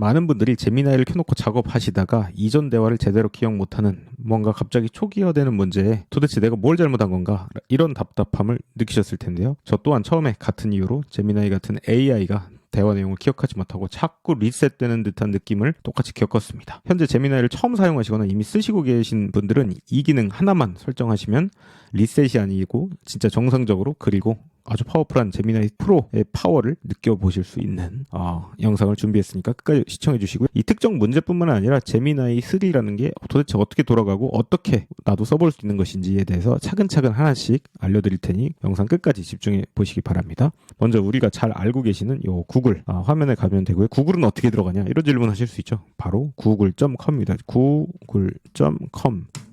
많은 분들이 제미나이를 켜놓고 작업하시다가 이전 대화를 제대로 기억 못하는 뭔가 갑자기 초기화되는 문제에 도대체 내가 뭘 잘못한 건가 이런 답답함을 느끼셨을 텐데요. 저 또한 처음에 같은 이유로 제미나이 같은 AI가 대화 내용을 기억하지 못하고 자꾸 리셋되는 듯한 느낌을 똑같이 겪었습니다. 현재 제미나이를 처음 사용하시거나 이미 쓰시고 계신 분들은 이 기능 하나만 설정하시면 리셋이 아니고 진짜 정상적으로 그리고 아주 파워풀한 제미나이 프로의 파워를 느껴보실 수 있는 어, 영상을 준비했으니까 끝까지 시청해 주시고요. 이 특정 문제뿐만 아니라 제미나이 3라는 게 도대체 어떻게 돌아가고 어떻게 나도 써볼 수 있는 것인지에 대해서 차근차근 하나씩 알려드릴 테니 영상 끝까지 집중해 보시기 바랍니다. 먼저 우리가 잘 알고 계시는 요 구글 아, 화면에 가면 되고요. 구글은 어떻게 들어가냐 이런 질문 하실 수 있죠. 바로 google.com입니다.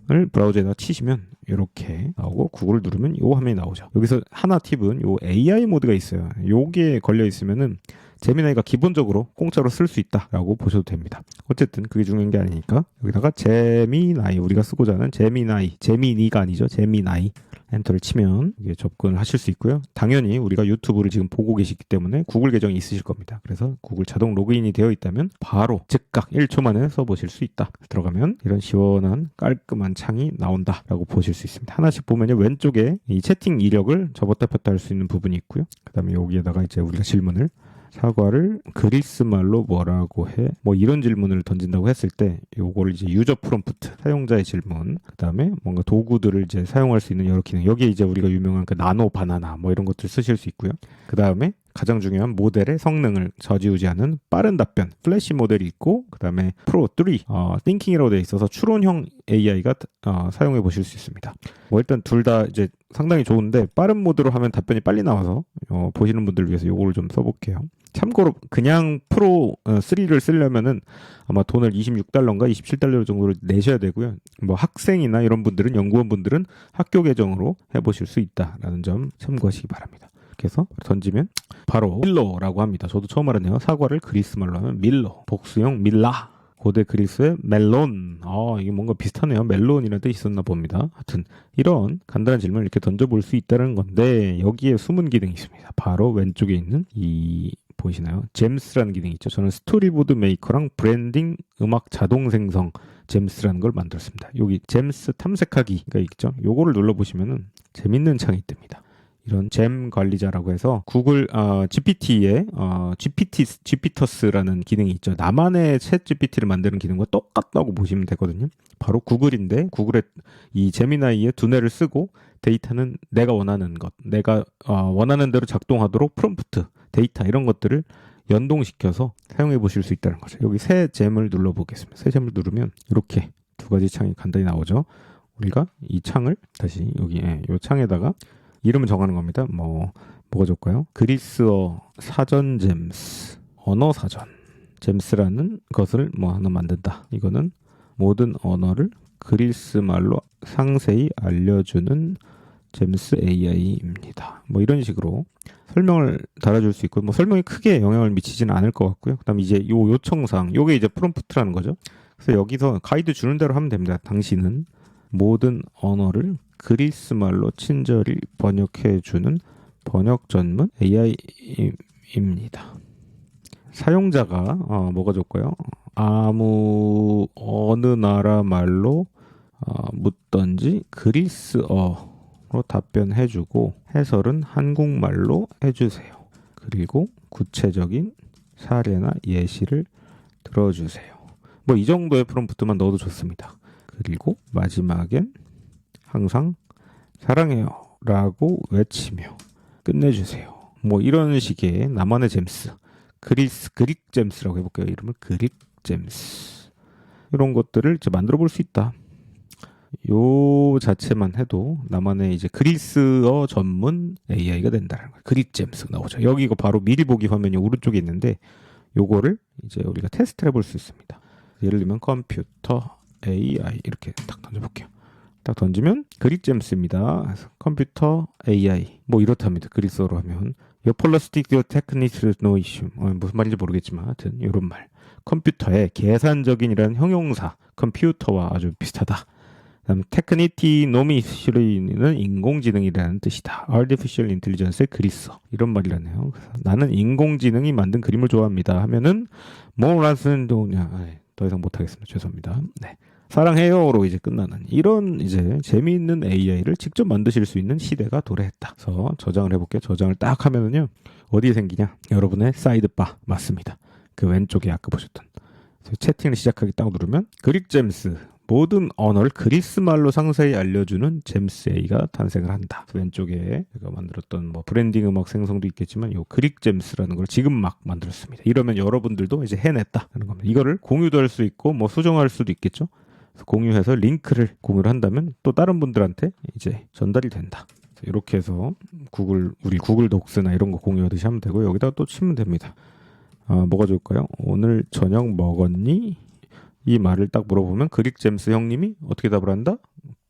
google.com 을 브라우저에다 치시면 이렇게 나오고 구글을 누르면 요 화면이 나오죠. 여기서 하나 팁은 요 AI 모드가 있어요. 요게 걸려 있으면은 제미나이가 기본적으로 공짜로 쓸 수 있다라고 보셔도 됩니다. 어쨌든 그게 중요한 게 아니니까 여기다가 제미나이 우리가 쓰고자 하는 제미나이 제미니가 아니죠. 제미나이 엔터를 치면 이게 접근을 하실 수 있고요. 당연히 우리가 유튜브를 지금 보고 계시기 때문에 구글 계정이 있으실 겁니다. 그래서 구글 자동 로그인이 되어 있다면 바로 즉각 1초 만에 써보실 수 있다. 들어가면 이런 시원한 깔끔한 창이 나온다라고 보실 수 있습니다. 하나씩 보면요. 왼쪽에 이 채팅 이력을 접었다 폈다 할 수 있는 부분이 있고요. 그 다음에 여기에다가 이제 우리가 질문을 사과를 그리스 말로 뭐라고 해? 뭐 이런 질문을 던진다고 했을 때 요거를 이제 유저 프롬프트 사용자의 질문 그다음에 뭔가 도구들을 이제 사용할 수 있는 여러 기능 여기에 이제 우리가 유명한 그 나노 바나나 뭐 이런 것들 쓰실 수 있고요. 그다음에 가장 중요한 모델의 성능을 저지우지하는 빠른 답변 플래시 모델이 있고 그다음에 프로 3 어, 띵킹이라고 되어 있어서 추론형 AI가 어, 사용해 보실 수 있습니다. 뭐 일단 둘 다 이제 상당히 좋은데 빠른 모드로 하면 답변이 빨리 나와서 어, 보시는 분들을 위해서 요거를 좀 써볼게요. 참고로 그냥 프로 3를 쓰려면은 아마 돈을 26달러인가 27달러 정도를 내셔야 되고요. 뭐 학생이나 이런 분들은 연구원 분들은 학교 계정으로 해보실 수 있다라는 점 참고하시기 바랍니다. 그래서 던지면 바로 밀러라고 합니다. 저도 처음 알았네요. 사과를 그리스 말로 하면 밀러, 복수형 밀라. 고대 그리스의 멜론. 아, 이게 뭔가 비슷하네요. 멜론이라는 뜻이 있었나 봅니다. 하여튼, 이런 간단한 질문을 이렇게 던져볼 수 있다는 건데, 여기에 숨은 기능이 있습니다. 바로 왼쪽에 있는 이, 보이시나요? 잼스라는 기능이 있죠. 저는 스토리보드 메이커랑 브랜딩 음악 자동 생성 잼스라는 걸 만들었습니다. 여기 잼스 탐색하기가 있죠. 요거를 눌러보시면은 재밌는 창이 뜹니다. 이런 잼 관리자라고 해서 구글 어, GPT에 어, GPT GP터스라는 기능이 있죠. 나만의 챗 GPT를 만드는 기능과 똑같다고 보시면 되거든요. 바로 구글인데 구글의 이 제미나이의 두뇌를 쓰고 데이터는 내가 원하는 것, 내가 어, 원하는 대로 작동하도록 프롬프트, 데이터 이런 것들을 연동시켜서 사용해 보실 수 있다는 거죠. 여기 새 잼을 눌러 보겠습니다. 새 잼을 누르면 이렇게 두 가지 창이 간단히 나오죠. 우리가 이 창을 다시 여기 예, 이 창에다가 이름을 정하는 겁니다. 뭐 뭐가 좋을까요? 그리스어 사전 잼스, 언어 사전 잼스라는 것을 뭐 하나 만든다. 이거는 모든 언어를 그리스 말로 상세히 알려주는 잼스 AI입니다. 뭐 이런 식으로 설명을 달아줄 수 있고 뭐 설명이 크게 영향을 미치지는 않을 것 같고요. 그다음 이제 요 요청사항 요게 이제 프롬프트라는 거죠. 그래서 여기서 가이드 주는 대로 하면 됩니다. 당신은 모든 언어를 그리스 말로 친절히 번역해 주는 번역 전문 AI입니다. 사용자가 어, 뭐가 좋을까요? 아무 어느 나라 말로 어, 묻던지 그리스어로 답변해주고 해설은 한국말로 해주세요. 그리고 구체적인 사례나 예시를 들어주세요. 뭐 이 정도의 프롬프트만 넣어도 좋습니다. 그리고 마지막엔 항상 사랑해요 라고 외치며 끝내주세요. 뭐 이런 식의 나만의 잼스 그리스 그릭 잼스라고 해볼게요. 이름을 그릭 잼스 이런 것들을 이제 만들어 볼 수 있다. 요 자체만 해도 나만의 이제 그리스어 전문 AI가 된다는 거예요. 그릭 잼스 나오죠. 여기 이거 바로 미리 보기 화면이 오른쪽에 있는데 요거를 이제 우리가 테스트를 해볼 수 있습니다. 예를 들면 컴퓨터 AI 이렇게 딱 던져볼게요. 딱 던지면 그릭 잼스입니다. 그래서 컴퓨터 AI 뭐 이렇답니다. 그리스어로 하면 is no issue. 어, 무슨 말인지 모르겠지만 하여튼 이런 말. 컴퓨터의 계산적인이라는 형용사 컴퓨터와 아주 비슷하다. 그다음 테크니티 노미슈리는 인공지능이라는 뜻이다. Artificial Intelligence의 그리스어 이런 말이라네요. 나는 인공지능이 만든 그림을 좋아합니다. 하면은 뭐라는 동냐 더 이상 못하겠습니다. 죄송합니다. 네. 사랑해요로 이제 끝나는 이런 이제 재미있는 AI를 직접 만드실 수 있는 시대가 도래했다. 그래서 저장을 해볼게요. 저장을 딱 하면은요 어디에 생기냐? 여러분의 사이드바 맞습니다. 그 왼쪽에 아까 보셨던 그래서 채팅을 시작하기 딱 누르면 그릭 잼스 모든 언어를 그리스 말로 상세히 알려주는 잼스 A가 탄생을 한다. 그 왼쪽에 제가 만들었던 뭐 브랜딩 음악 생성도 있겠지만 요 그릭 잼스라는 걸 지금 막 만들었습니다. 이러면 여러분들도 이제 해냈다는 겁니다. 이거를 공유도 할 수 있고 뭐 수정할 수도 있겠죠. 공유해서 링크를 공유를 한다면 또 다른 분들한테 이제 전달이 된다. 이렇게 해서 구글 우리 구글 독스나 이런 거 공유하듯이 하면 되고 여기다가 또 치면 됩니다. 아, 뭐가 좋을까요? 오늘 저녁 먹었니? 이 말을 딱 물어보면 그릭 잼스 형님이 어떻게 답을 한다?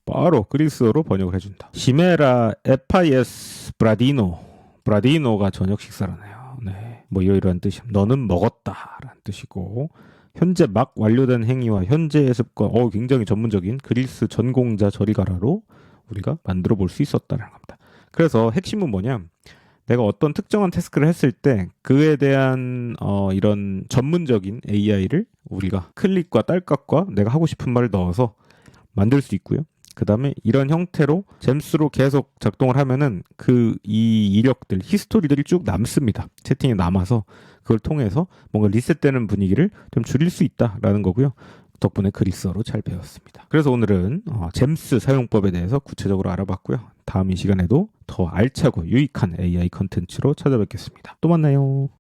바로 그리스어로 번역을 해준다. 시메라 에파이에스 브라디노 브라디노가 저녁 식사라네요. 네, 뭐 이러이러한 뜻이. 너는 먹었다라는 뜻이고 현재 막 완료된 행위와 현재의 습관. 어, 굉장히 전문적인 그리스 전공자 저리 가라로 우리가 만들어 볼 수 있었다는 겁니다. 그래서 핵심은 뭐냐? 내가 어떤 특정한 태스크를 했을 때 그에 대한 어, 이런 전문적인 AI를 우리가 클릭과 딸깍과 내가 하고 싶은 말을 넣어서 만들 수 있고요. 그 다음에 이런 형태로 잼스로 계속 작동을 하면은 그 이 이력들, 히스토리들이 쭉 남습니다. 채팅에 남아서 그걸 통해서 뭔가 리셋되는 분위기를 좀 줄일 수 있다라는 거고요. 덕분에 그리스어로 잘 배웠습니다. 그래서 오늘은 어, 잼스 사용법에 대해서 구체적으로 알아봤고요. 다음 이 시간에도 더 알차고 유익한 AI 컨텐츠로 찾아뵙겠습니다. 또 만나요.